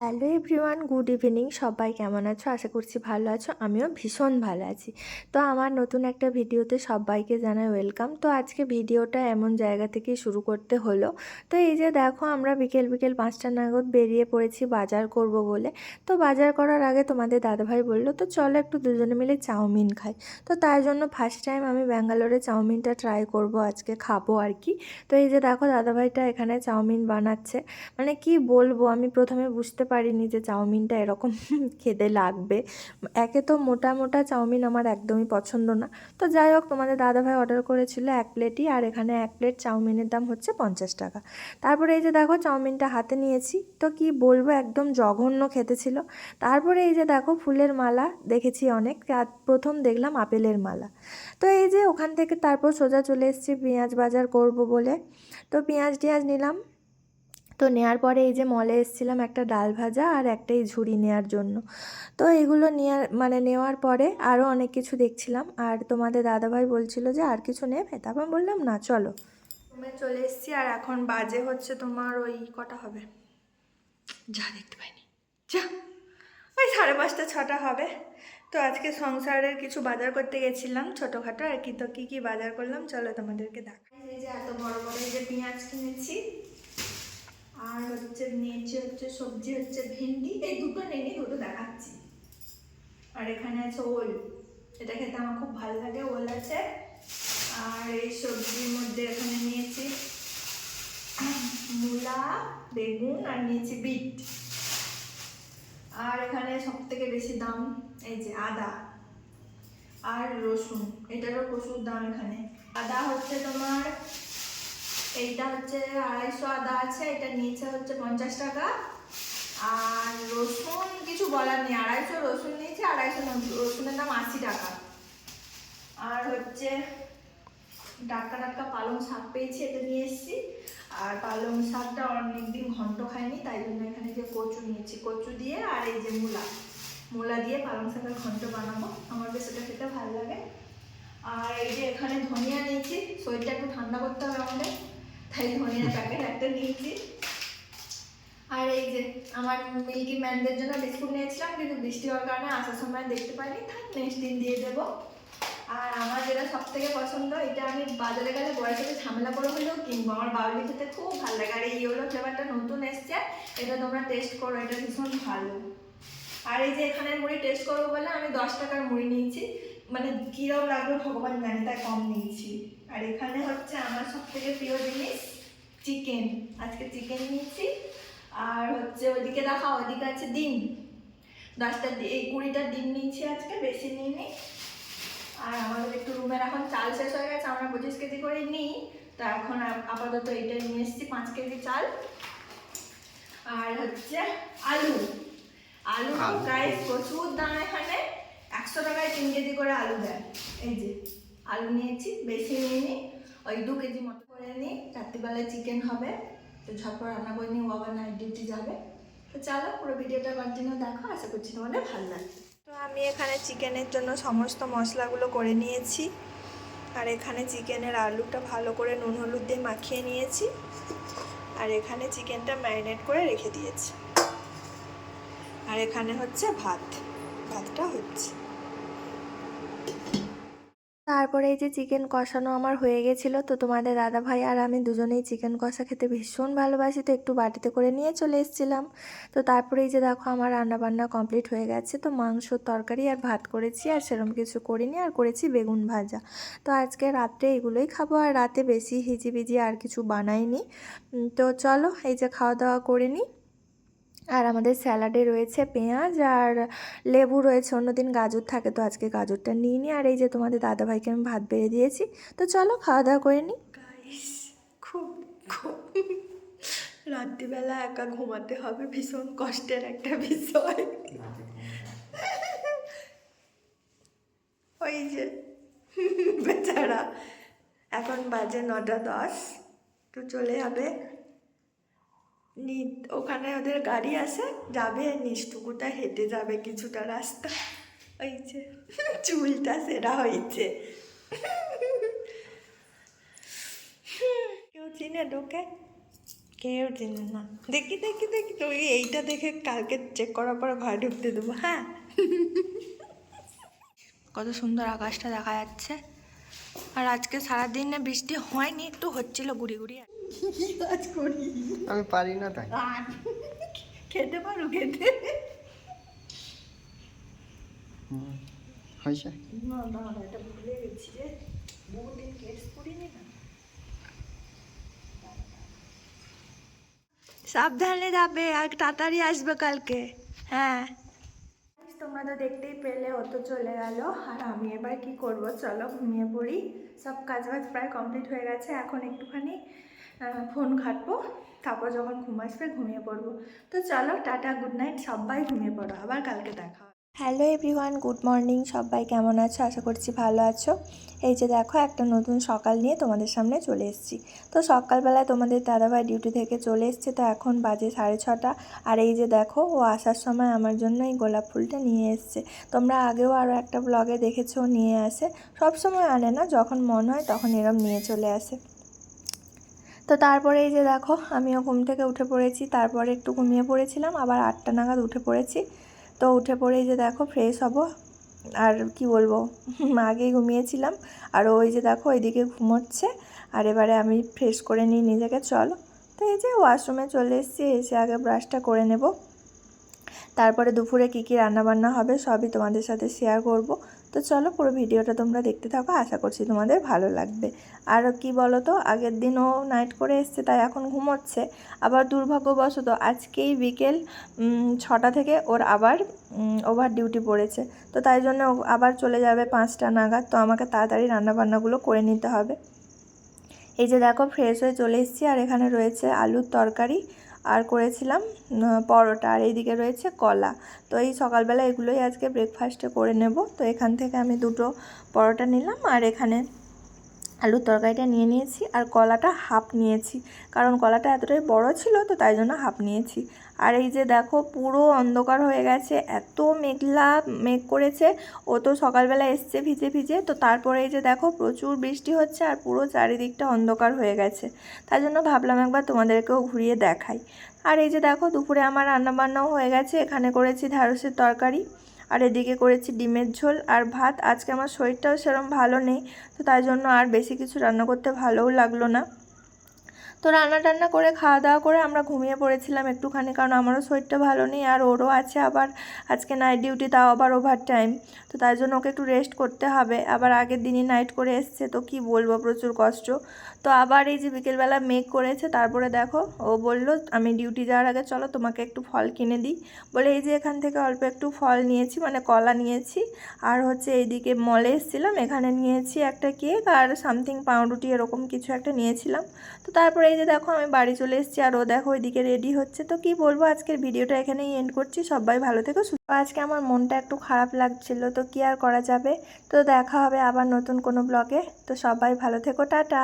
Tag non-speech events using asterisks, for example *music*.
Hello everyone, good evening. সবাই কেমন আছো? আশা করছি ভালো আছো। আমিও ভীষণ ভালো আছি। তো আমার নতুন একটা ভিডিওতে সবাইকে জানাই ওয়েলকাম। তো আজকে ভিডিওটা এমন জায়গা থেকে শুরু করতে হলো। তো এই যে দেখো, আমরা বিকেল বিকেল পাঁচটা নাগদ বেরিয়ে পড়েছি বাজার করব বলে। তো বাজার করার আগে তোমাদের দাদাভাই বলল, তো চলো একটু দুজনে মিলে চাউমিন খাই। তো তাই জন্য ফার্স্ট টাইম আমি ব্যাঙ্গালোরে চাউমিনটা ট্রাই করব, আজকে খাব আর কি। তো এই যে দেখো, দাদাভাইটা এখানে চাউমিন বানাচ্ছে। মানে কি বলব, আমি প্রথমে বুঝতে পারিনি যে চাউমিনটা এরকম *laughs* খেতে লাগবে। একে তো মোটা মোটা চাউমিন আমার একদমই পছন্দ না। তো যাই হোক, তোমাদের দাদাভাই অর্ডার করেছিল এক প্লেটই আর এখানে এক প্লেট চাউমিনের দাম হচ্ছে পঞ্চাশ টাকা। তারপরে এই যে দেখো, চাউমিনটা হাতে নিয়েছি। তো কি বলব, একদম জঘন্য খেতে ছিল। তারপরে এই যে দেখো, ফুলের মালা দেখেছি অনেক। প্রথম দেখলাম আপেলের মালা। তো এই যে ওখান থেকে তারপর সোজা চলে এসেছি, পেঁয়াজ বাজার করব বলে। তো পেঁয়াজ টিয়াজ নিলাম। তো নেওয়ার পরে এই যে মলে এসেছিলাম একটা ডাল ভাজা আর একটা এই ঝুড়ি নেওয়ার জন্য। তো এগুলো নেওয়ার মানে নেওয়ার পরে আরও অনেক কিছু দেখছিলাম। আর তোমাদের দাদাভাই বলছিল যে আর কিছু নেবে? তারপর বললাম, না, চলো। রুমে চলে এসেছি আর এখন বাজে হচ্ছে তোমার ওই কটা হবে? যা দেখতে পাইনি। যা, ওই সাড়ে পাঁচটা, ছটা হবে। তো আজকে সংসারের কিছু বাজার করতে গেছিলাম ছোটোখাটো, আর কি তো কী কী বাজার করলাম, চলো তোমাদেরকে দেখাই। এই যে এত বড় বড় এই যে পেঁয়াজ কিনেছি আর হচ্ছে নিয়েছি হচ্ছে সবজি হচ্ছে ভেন্ডি, এই দুটো নেই দুটো দেখাচ্ছি। আর এখানে আছে ওল, এটা খেতে আমার খুব ভালো লাগে, ওল আছে। আর এই সবজির মধ্যে এখানে নিয়েছি মূলা, বেগুন আর নিয়েছি বিট। আর এখানে সব থেকে বেশি দাম এই যে আদা আর রসুন, এটারও প্রচুর দাম এখানে। আদা হচ্ছে তোমার এইটা হচ্ছে আড়াইশো আদা আছে, এটা নিয়েছে হচ্ছে পঞ্চাশ টাকা। আর রসুন কিছু বলার নেই, আড়াইশো রসুন নিয়েছে, আড়াইশো রসুনের দাম আশি টাকা। আর হচ্ছে টাটকা টাটকা পালং শাক পেয়েছি, এটা নিয়ে এসেছি। আর পালং শাকটা অনেকদিন ঘন্ট খাইনি, তাই জন্য এখানে যে কচু নিয়েছি, কচু দিয়ে আর এই যে মূলা। মূলা দিয়ে পালং শাকের ঘন্ট বানাবো, আমার বেশ এটা খেতে ভালো লাগে। আর এই যে এখানে ধনিয়া নিয়েছি শরীরটা একটু ঠান্ডা করতে হবে আমাদের। তাই ধনিয়া প্যাকেট একটা নিয়েছি আর এই যে আমার মিল্কি ম্যানদের জন্য বিস্কুট নিয়েছিলাম, কিন্তু বৃষ্টি হওয়ার কারণে আসার সময় দেখতে পাইনি। থাক নেক্সট দিন দিয়ে দেবো। আর আমার যেটা সব থেকে পছন্দ, এটা আমি বাজারে গেলে বয়স সাথে ঝামেলা করে হলেও কিনবো। আমার বাউলি খেতে খুব ভালো লাগে। আর এই ইয়েলো ফ্লেভারটা নতুন এসছে, এটা তোমরা টেস্ট করো, এটা ভীষণ ভালো। আর এই যে এখানে মুড়ি টেস্ট করব বলে আমি দশ টাকার মুড়ি নিয়েছি। মানে কীরকম লাগল ভগবান জানে তাই কম নিয়েছি। আর এখানে হচ্ছে আমার সব থেকে প্রিয় জিনিস চিকেন আজকে চিকেন নিয়েছি। আর হচ্ছে ওইদিকে দেখা ওইদিকে আছে ডিম। দশটা এই কুড়িটা ডিম নিয়েছি আজকে বেশি নিইনি। আর আমাদের একটু রুমের এখন চাল শেষ হয়ে গেছে আমরা পঁচিশ কেজি করে নিই। তো এখন আপাতত এইটাই নিয়ে এসেছি পাঁচ কেজি চাল। আর হচ্ছে আলু। আলু আলু। প্রায় প্রচুর দাম এখানে। একশো টাকায় তিন কেজি করে আলু দেয়। এই যে, আলু নিয়েছি, বেশি নিইনি। ওই দু কেজি মতো করে নিই রাত্রিবেলায় চিকেন হবে। তো ঝটপট রান্না করে নিই ও আবার নাইট ডিউটি যাবে। তো চলো, পুরো ভিডিওটা কন্টিনিউ দেখো, আশা করছি তোমাদের ভালো লাগবে। তো আমি এখানে চিকেনের জন্য সমস্ত মশলাগুলো করে নিয়েছি। আর এখানে চিকেনের আলুটা ভালো করে নুন হলুদ দিয়ে মাখিয়ে নিয়েছি। আর এখানে চিকেনটা ম্যারিনেট করে রেখে দিয়েছি। আর এখানে হচ্ছে ভাত। ভাতটা হচ্ছে। তারপরে এই যে চিকেন কষানো আমার হয়ে গেছিল, তো তোমাদের দাদা ভাই আর আমি দুজনেই চিকেন কষা খেতে ভীষণ ভালোবাসি, তো একটু বাটিতে করে নিয়ে চলে এসেছিলাম। তো তারপরে এই যে দেখো আমার রান্না বান্না কমপ্লিট হয়ে গেছে, তো মাংসর তরকারি আর ভাত করেছি, আর সেরকম কিছু করিনি, আর করেছি বেগুন ভাজা। তো আজকে রাত্রে এগুলোই খাব, আর রাতে বেশি হিজিবিজি আর কিছু বানাইনি। তো চলো এই যে খাওয়া দাওয়া করে নিই। আর আমাদের স্যালাডে রয়েছে পেঁয়াজ আর লেবু রয়েছে অন্যদিন গাজর থাকে তো আজকে গাজরটা নিয়ে নিই আর এই যে তোমাদের দাদাভাইকে আমি ভাত বেড়ে দিয়েছি। তো চলো খাওয়া দাওয়া করে নিই খুব খুব রাত্রিবেলা একা ঘুমাতে হবে, ভীষণ কষ্টের একটা বিষয়। ওই যে, বেচারা, এখন বাজে নটা দশ, তো চলে যাবে। ওখানে ওদের গাড়ি আসে যাবে নিষ্ঠুকুটা হেঁটে যাবে কিছুটা রাস্তা। যে, চুলটা সেরা হয়েছে। কেউ চিনে ঢোকে কেউ চেনে না। দেখি দেখি দেখি তুই এইটা দেখে কালকে চেক করার পরে ঘরে ঢুকতে দেবো হ্যাঁ? কত সুন্দর আকাশটা দেখা যাচ্ছে। আর আজকে সারাদিনে বৃষ্টি হয়নি, একটু হচ্ছিল গুড়ি গুড়ি। কি কাজ করি? আমি পারি না তাই। খেতে পারো খেতে। হয়েছে? না না এটা ভুলে গেছি রে। বহুদিন কেস করিনি না। সাবধানে যাবে আর তাড়াতাড়ি আসবে কালকে। হ্যাঁ। তোমরা তো দেখতেই পেলে ও তো চলে গেল। আর আমি এবার কি করব? চলো ঘুমিয়ে পড়ি। সব কাজ বাজ প্রায় কমপ্লিট হয়ে গেছে। এখন একটুখানি ফোন ঘাটবো, তারপর যখন ঘুম আসবে ঘুমিয়ে পড়ব। তো চলো, টাটা, গুড নাইট, সবাই ঘুমিয়ে পড়ো, আবার কালকে দেখা হ্যালো এভরিওয়ান, গুড মর্নিং, সবাই কেমন আছো? আশা করছি ভালো আছো। এই যে দেখো, একটা নতুন সকাল নিয়ে তোমাদের সামনে চলে এসেছি। তো সকালবেলায় তোমাদের দাদাভাই ডিউটি থেকে চলে এসছে, তো এখন বাজে সাড়ে ছটা। আর এই যে দেখো, ও আসার সময় আমার জন্য এই গোলাপ ফুলটা নিয়ে এসছে। তোমরা আগেও আরও একটা ব্লগে দেখেছ, নিয়ে আসে। সব সময় আনে না, যখন মন হয় তখন এরম নিয়ে চলে আসে। তো তারপরে এই যে দেখো, আমিও ঘুম থেকে উঠে পড়েছি। তারপরে একটু ঘুমিয়ে পড়েছিলাম, আবার আটটা নাগাদ উঠে পড়েছি। তো উঠে পড়ে যে দেখো ফ্রেশ হব। আর কি বলব, *laughs* আগেই ঘুমিয়েছিলাম। আর ওই যে দেখো, ওইদিকে ঘুমোচ্ছে। আর এবারে আমি ফ্রেশ করে নিই নিজেকে, চলো। তো এই যে ওয়াশরুমে চলে এসেছি, এসে আগে ব্রাশটা করে নেব। তারপরে দুপুরে কী কী রান্নাবান্না হবে সবই তোমাদের সাথে শেয়ার করব। তো চলো পুরো ভিডিওটা তোমরা দেখতে থাকো, আশা করছি তোমাদের ভালো লাগবে। আর কি বলো তো আগের দিনও নাইট করে এসছে, তাই এখন ঘুমোচ্ছে। আবার দুর্ভাগ্যবশত আজকেই বিকেল ছটা থেকে ওর আবার ওভার ডিউটি পড়েছে। তো তাই জন্য আবার চলে যাবে পাঁচটা নাগাদ, তো আমাকে তাড়াতাড়ি রান্নাবান্নাগুলো করে নিতে হবে। এই যে দেখো ফ্রেশ হয়ে চলে এসেছি, আর এখানে রয়েছে আলুর তরকারি। আর করেছিলাম পরোটা। আর এইদিকে রয়েছে কলা। তো এই সকালবেলা এগুলোই আজকে ব্রেকফাস্টে করে নেব। তো এখান থেকে আমি দুটো পরোটা নিলাম আর এখানে আলুর তরকারিটা নিয়ে নিয়েছি আর কলাটা হাফ নিয়েছি। কারণ কলাটা এতটাই বড় ছিল তো তাই জন্য হাফ নিয়েছি। আর এই যে দেখো পুরো অন্ধকার হয়ে গেছে, এত মেঘলা মেঘ করেছে। ও তো সকালবেলা এসছে ভিজে ভিজে, তো তারপরে এই যে দেখো প্রচুর বৃষ্টি হচ্ছে আর পুরো চারিদিকটা অন্ধকার হয়ে গেছে। তাই জন্য ভাবলাম একবার তোমাদেরকেও ঘুরিয়ে দেখাই। আর এই যে দেখো দুপুরে আমার রান্নাবান্নাও হয়ে গেছে, এখানে করেছি ঢ্যাঁড়সের তরকারি। আর এদিকে করেছি ডিমের ঝোল আর ভাত। আজকে আমার শরীরটাও সেরম ভালো নেই, তো তাই জন্য আর বেশি কিছু রান্না করতে ভালোও লাগল না। তো রান্না টান্না করে খাওয়া দাওয়া করে আমরা ঘুমিয়ে পড়েছিলাম একটুখানি, কারণ আমারও শরীরটা ভালো নেই আর ওরও আছে আবার আজকে নাইট ডিউটি তাও আবার ওভার টাইম তো তাই জন্য ওকে একটু রেস্ট করতে হবে। আবার আগের দিনই নাইট করে এসছে, তো কি বলব, প্রচুর কষ্ট। তো আবার এই যে বিকেলবেলা মেঘ করেছে, তারপরে দেখো, ও বলল, আমি ডিউটি যাওয়ার আগে চলো, তোমাকে একটু ফল কিনে দিই। বলে এই যে এখান থেকে অল্প একটু ফল নিয়েছি মানে কলা নিয়েছি। আর হচ্ছে এইদিকে মলে এসেছিলাম, এখানে নিয়েছি একটা কেক আর সামথিং পাউরুটি, এরকম কিছু একটা নিয়েছিলাম। তো তারপরে এই যে দেখো আমি বাড়ি চলে এসেছি আর ও দেখো ওইদিকে রেডি হচ্ছে। তো কি বলব, আজকের ভিডিওটা এখানেই এন্ড করছি। সবাই ভালো থেকো আজকে আমার মনটা একটু খারাপ লাগছিল, তো কি আর করা যাবে? তো দেখা হবে আবার নতুন কোনো ব্লগে তো সবাই ভালো থেকো, টাটা।